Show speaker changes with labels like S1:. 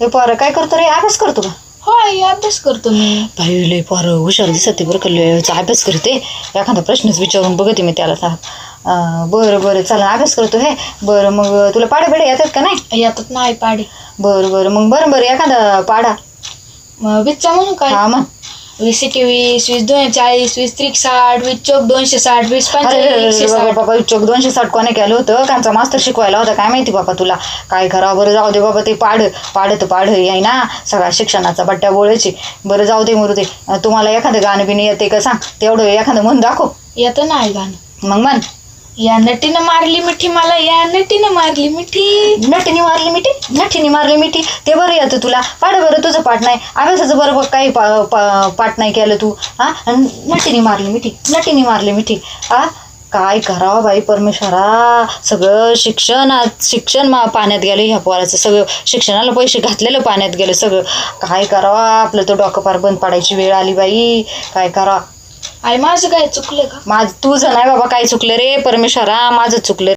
S1: हे पोरं काय करतो रे? अभ्यास करतो का?
S2: होय अभ्यास करतो मी.
S1: बाई लय पोरं हुशार दिसते बरं का लयचा अभ्यास करते. एखादा प्रश्नच विचारून बघते मी त्याला सा. अं, बरं बरं चला अभ्यास करतो हे. बरं मग तुला पाड्या बिड्या येतात का नाही?
S2: यातात नाही पाडे.
S1: बरं बरं मग बरं बरं एखादा पाडा.
S2: मग वीसचा म्हणू काय?
S1: हा मग.
S2: वीस एके वीस दोनशे चाळीस वीस त्रिक साठ वीस चौक दोनशे साठ वीस पंचाळीस
S1: बाबा चोक दोनशे साठ कोणी केलं होतं? कांचा मास्तर शिकवायला होता काय माहिती बाबा तुला? काय करावं? बरं जाऊ दे बाबा ते पाड पाड तर पाड आहे ना? सगळा शिक्षणाचा बट्ट्या बोळायची बरं जाऊ दे मरू दे अं, तुम्हाला एखादं गाणं बिणं येते का सांग? तेवढं एखादं म्हण दाखव.
S2: येतं नाही गाणं.
S1: मग म्हण.
S2: या नटीनं मारली मिठी मला या नटीनं मारली मिठी.
S1: नटीने मारली मिठी? नटीने मारली मिठी? ते बरं येतं तुला. पाड बरं तुझं पाठ नाही. अभ्यासाचं बरं काही पा, पा, पाठ नाही केलं तू. हा? अन नटीने मारली मिठी. नटीने मारली मिठी. हा? काय करावं बाई परमेश्वरा? सगळं शिक्षणात शिक्षण मा पाण्यात गेलं ह्या पोराचं. सगळं शिक्षणाला पैसे घातलेलं पाण्यात गेलं सगळं. काय करावं? आपलं तो डोकं पार बंद पडायची वेळ आली बाई. काय करावं?
S2: आई माझं काय चुकलं का?
S1: माझ तुझं नाही बाबा काय चुकलं रे. परमेश्वरा माझं चुकलं